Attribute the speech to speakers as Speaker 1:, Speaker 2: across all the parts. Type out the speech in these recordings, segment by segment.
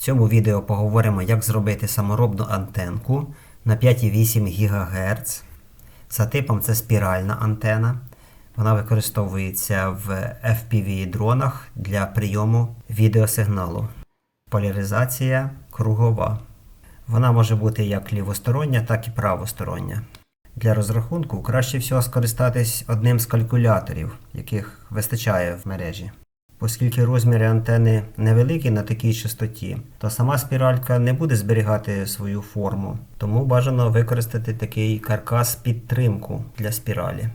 Speaker 1: цьому відео поговоримо, як зробити саморобну антенку на 5,8 ГГц. За типом це спіральна антена. Вона використовується в FPV-дронах для прийому відеосигналу. Поляризація кругова. Вона може бути як лівостороння, так і правостороння. Для розрахунку краще всього скористатись одним з калькуляторів, яких вистачає в мережі. Оскільки розміри антени невеликі на такій частоті, то сама спіралька не буде зберігати свою форму, тому бажано використати такий каркас підтримку для спіралі.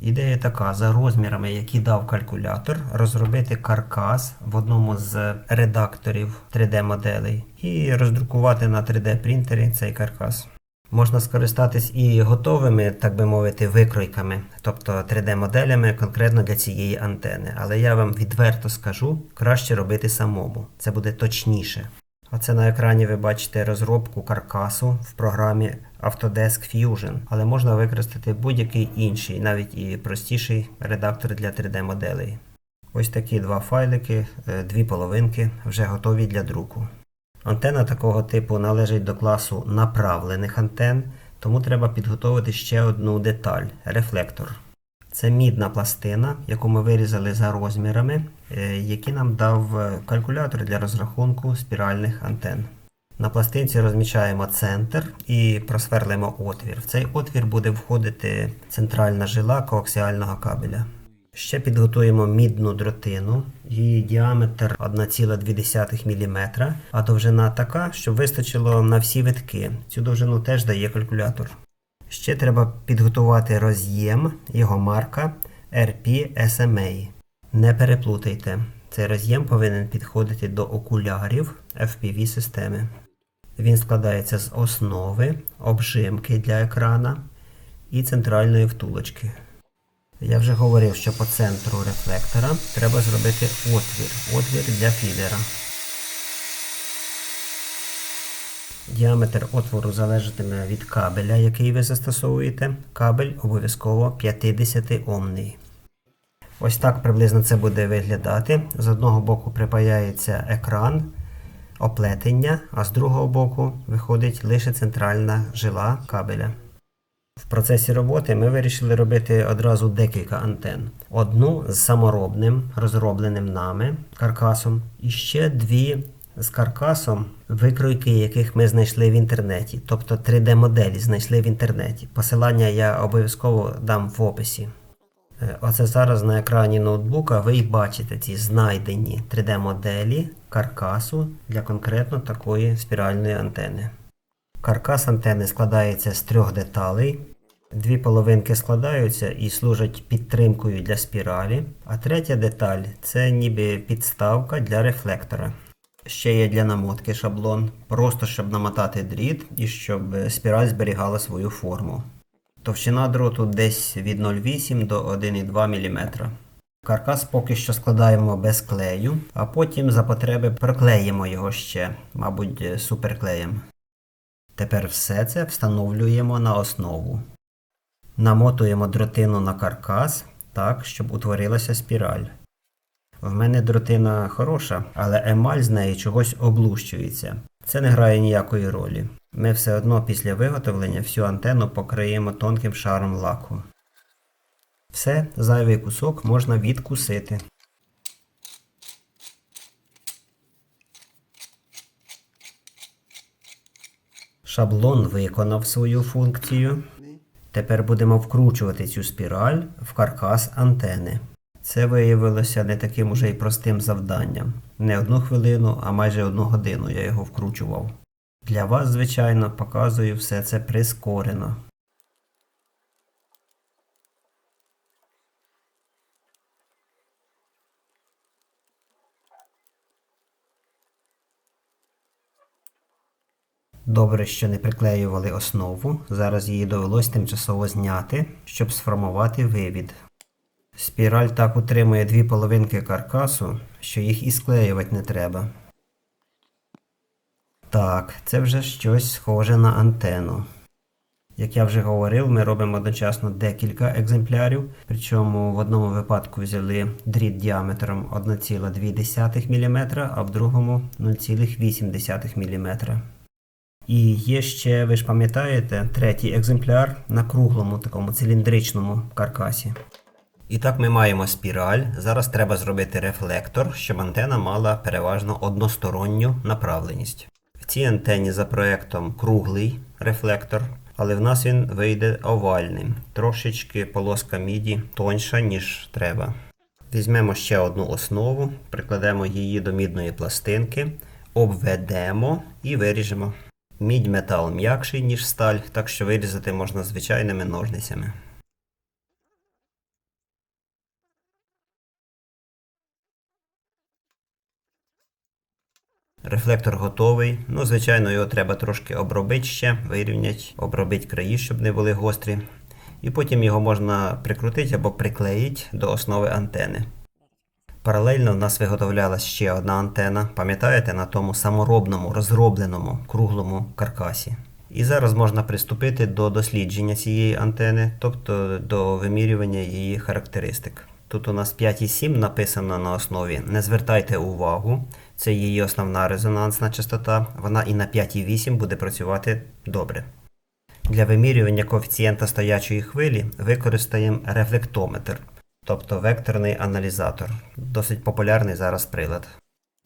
Speaker 1: Ідея така: за розмірами, які дав калькулятор, розробити каркас в одному з редакторів 3D-моделей і роздрукувати на 3D-принтері цей каркас. Можна скористатись і готовими, так би мовити, викройками, тобто 3D-моделями конкретно для цієї антени. Але я вам відверто скажу, краще робити самому. Це буде точніше. Оце на екрані ви бачите розробку каркасу в програмі Autodesk Fusion, але можна використати будь-який інший, навіть і простіший редактор для 3D-моделей. Ось такі два файлики, е, дві половинки, вже готові для друку. Антена такого типу належить до класу направлених антен, тому треба підготовити ще одну деталь рефлектор. Це мідна пластина, яку ми вирізали за розмірами, е, які нам дав е, калькулятор для розрахунку спіральних антен. На пластинці розмічаємо центр і просверлимо отвір. В цей отвір буде входити центральна жила коаксіального кабеля. Ще підготуємо мідну дротину, її діаметр 1,2 мм, а довжина така, щоб вистачило на всі витки. Цю довжину теж дає калькулятор. Ще треба підготувати роз'єм, його марка RP SMA. Не переплутайте, цей роз'єм повинен підходити до окулярів FPV системи. Він складається з основи, обжимки для екрана і центральної втулочки. Я вже говорив, що по центру рефлектора треба зробити отвір, отвір для фідера. Діаметр отвору залежатиме від кабеля, який ви застосовуєте. Кабель обов'язково 50 омний. Ось так приблизно це буде виглядати. З одного боку припаяється екран, оплетення, а з другого боку виходить лише центральна жила кабеля. В процесі роботи ми вирішили робити одразу декілька антен. Одну з саморобним, розробленим нами каркасом, і ще дві з каркасом, викройки яких ми знайшли в інтернеті, тобто 3D-моделі знайшли в інтернеті. Посилання я обов'язково дам в описі. Е, Оце зараз на екрані ноутбука ви і бачите ці знайдені 3D-моделі каркасу для конкретно такої спіральної антени. Каркас антени складається з трьох деталей. Дві половинки складаються і служать підтримкою для спіралі, а третя деталь це ніби підставка для рефлектора. Ще є для намотки шаблон, просто щоб намотати дріт і щоб спіраль зберігала свою форму. Товщина дроту десь від 0,8 до 1,2 мм. Каркас поки що складаємо без клею, а потім за потреби проклеїмо його ще, мабуть, суперклеєм. Тепер все це встановлюємо на основу. Намотуємо дротину на каркас так, щоб утворилася спіраль. В мене дротина хороша, але емаль з неї чогось облущується. Це не грає ніякої ролі. Ми все одно після виготовлення всю антенну покриємо тонким шаром лаку. Все, зайвий кусок можна відкусити. Шаблон виконав свою функцію. Тепер будемо вкручувати цю спіраль в каркас антени. Це виявилося не таким уже й простим завданням. Не одну хвилину, а майже одну годину я його вкручував. Для вас, звичайно, показую все це прискорено. Добре, що не приклеювали основу. Зараз її довелось тимчасово зняти, щоб сформувати вивід. Спіраль так утримує дві половинки каркасу, що їх і склеювати не треба. Так, це вже щось схоже на антенну. Як я вже говорив, ми робимо одночасно декілька екземплярів. Причому в одному випадку взяли дріт діаметром 1,2 мм, а в другому 0,8 мм. І є ще, ви ж пам'ятаєте, третій екземпляр на круглому такому циліндричному каркасі. І так ми маємо спіраль. Зараз треба зробити рефлектор, щоб антена мала переважно односторонню направленість. В цій антені за проектом круглий рефлектор, але в нас він вийде овальним. Трошечки полоска міді тоньша, ніж треба. Візьмемо ще одну основу, прикладемо її до мідної пластинки, обведемо і виріжемо. Мідь метал м'якший, ніж сталь, так що вирізати можна звичайними ножницями. Рефлектор готовий. Ну, звичайно, його треба трошки обробити ще, вирівняти, обробити краї, щоб не були гострі. І потім його можна прикрутити або приклеїти до основи антени. Паралельно в нас виготовлялась ще одна антена, пам'ятаєте, на тому саморобному, розробленому круглому каркасі. І зараз можна приступити до дослідження цієї антени, тобто до вимірювання її характеристик. Тут у нас 5,7 написано на основі. Не звертайте увагу, це її основна резонансна частота. Вона і на 5,8 буде працювати добре. Для вимірювання коефіцієнта стоячої хвилі використаємо рефлектометр, тобто векторний аналізатор. Досить популярний зараз прилад.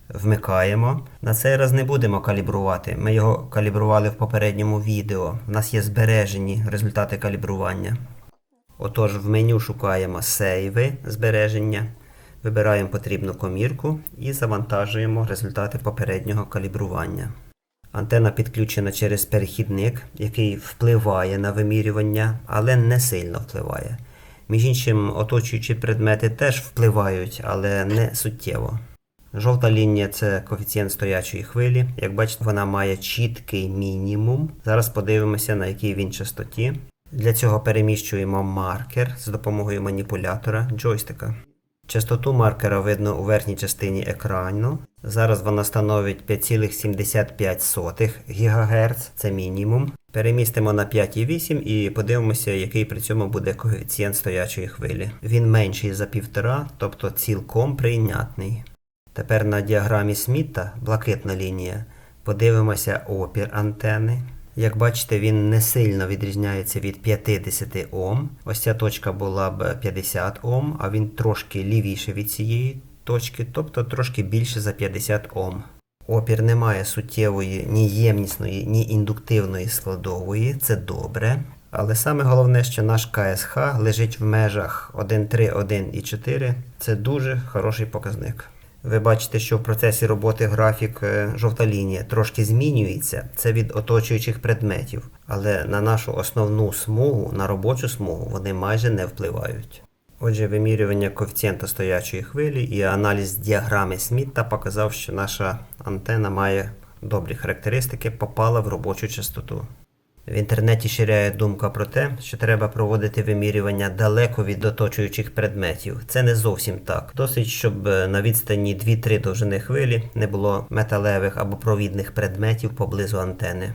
Speaker 1: Вмикаємо. На цей раз не будемо калібрувати. Ми його калібрували в попередньому відео. У нас є збережені результати калібрування. Отож, в меню шукаємо сейви збереження, вибираємо потрібну комірку і завантажуємо результати попереднього калібрування. Антена підключена через перехідник, який впливає на вимірювання, але не сильно впливає. Між іншим, оточуючі предмети теж впливають, але не суттєво. Жовта лінія це коефіцієнт стоячої хвилі. Як бачите, вона має чіткий мінімум. Зараз подивимося, на якій він частоті. Для цього переміщуємо маркер з допомогою маніпулятора джойстика. Частоту маркера видно у верхній частині екрану. Зараз вона становить 5,75 ГГц, це мінімум. Перемістимо на 5,8 і подивимося, який при цьому буде коефіцієнт стоячої хвилі. Він менший за 1,5, тобто цілком прийнятний. Тепер на діаграмі Сміта, блакитна лінія, подивимося опір антени. Як бачите, він не сильно відрізняється від 50 Ом. Ось ця точка була б 50 Ом, а він трошки лівіше від цієї точки, тобто трошки більше за 50 Ом. Опір не має суттєвої ні ємнісної, ні індуктивної складової, це добре. Але саме головне, що наш КСХ лежить в межах 1.3, 1.4. Це дуже хороший показник. Ви бачите, що в процесі роботи графік е, жовта лінія трошки змінюється. Це від оточуючих предметів. Але на нашу основну смугу, на робочу смугу, вони майже не впливають. Отже, вимірювання коефіцієнта стоячої хвилі і аналіз діаграми Сміта показав, що наша антена має добрі характеристики, попала в робочу частоту. В інтернеті ширяє думка про те, що треба проводити вимірювання далеко від оточуючих предметів. Це не зовсім так. Досить, щоб на відстані 2-3 довжини хвилі не було металевих або провідних предметів поблизу антени.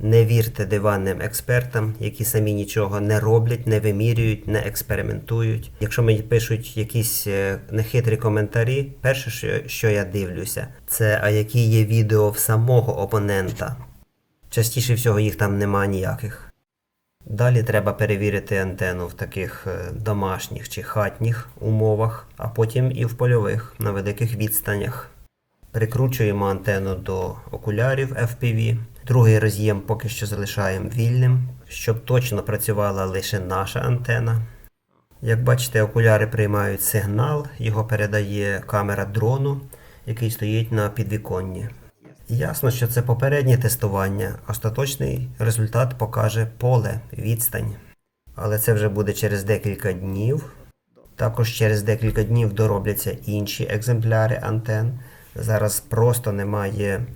Speaker 1: Не вірте диванним експертам, які самі нічого не роблять, не вимірюють, не експериментують. Якщо мені пишуть якісь е, нехитрі коментарі, перше, що, я дивлюся, це а які є відео в самого опонента. Частіше всього їх там нема ніяких. Далі треба перевірити антенну в таких е, домашніх чи хатніх умовах, а потім і в польових на великих відстанях. Прикручуємо антенну до окулярів FPV. Другий роз'єм поки що залишаємо вільним, щоб точно працювала лише наша антена. Як бачите, окуляри приймають сигнал, його передає камера дрону, який стоїть на підвіконні. Ясно, що це попереднє тестування. Остаточний результат покаже поле, відстань. Але це вже буде через декілька днів. Також через декілька днів доробляться інші екземпляри антен. Зараз просто немає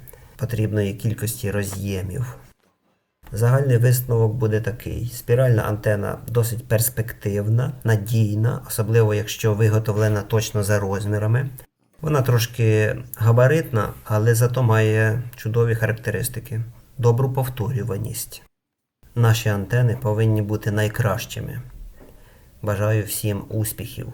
Speaker 1: потрібної кількості роз'ємів. Загальний висновок буде такий: спіральна антена досить перспективна, надійна, особливо якщо виготовлена точно за розмірами. Вона трошки габаритна, але зато має чудові характеристики, добру повторюваність. наші антени повинні бути найкращими. Бажаю всім успіхів!